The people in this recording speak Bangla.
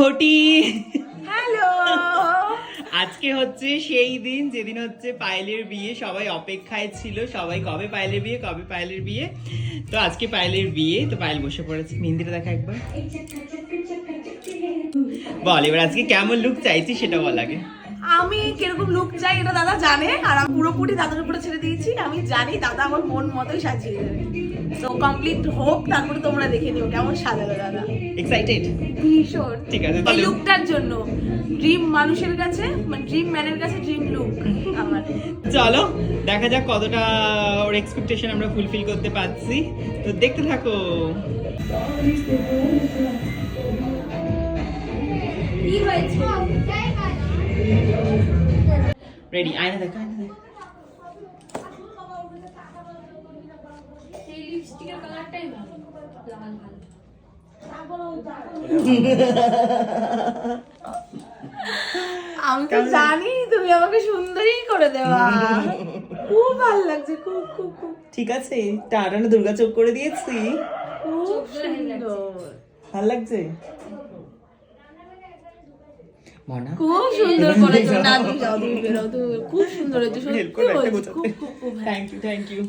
ঘটি। হ্যালো আজকে হচ্ছে সেই দিন যেদিন হচ্ছে পায়েলের বিয়ে সবাই অপেক্ষায় ছিল সবাই কবে পায়েলের বিয়ে কবে পায়েলের বিয়ে? তো আজকে পায়েলের বিয়ে তো পায়েল বসে পড়েছে। মেহেন্দিটা দেখা একবার। বল এবার আজকে কেমন লুক চাইছি সেটা বল আগে। আমি কীরকম লুক চাই এটা দাদা জানে আর আমি পুরোপুরি দাদার উপরে ছেড়ে দিয়েছি। আমি জানি দাদা আমার মন মতোই সাজিয়ে দেবে। তো কমপ্লিট হোক তারপরে তোমরা দেখে নিও কেমন সাজাবে দাদা। এক্সাইটেড ভীষণ। ঠিক আছে, এই তাহলে- লুকটার জন্য। ড্রিম মানুষের কাছে মানে ড্রিম ম্যানের কাছে ড্রিম লুক আমার। চলো দেখা যাক কতটা ওর এক্সপেকটেশন আমরা ফুলফিল করতে পারছি। তো দেখতে থাকো। কি হয়েছে? রেডি আয়না দেখ আয়না দেখ। আমি তো জানি তুমি আমাকে সুন্দরই করে দেওয়া খুব ভালো লাগছে খুব খুব খুব। ঠিক আছে টাটানো দুর্গা চোখ করে দিয়েছি। খুব। সুন্দর। ভালো লাগছে? মনা? খুব সুন্দর করেছ না তুমি যাও বেরো খুব সুন্দর হয়েছে সত্যি বলছি খুব খুব খুব হ্যাঁ। Thank you thank you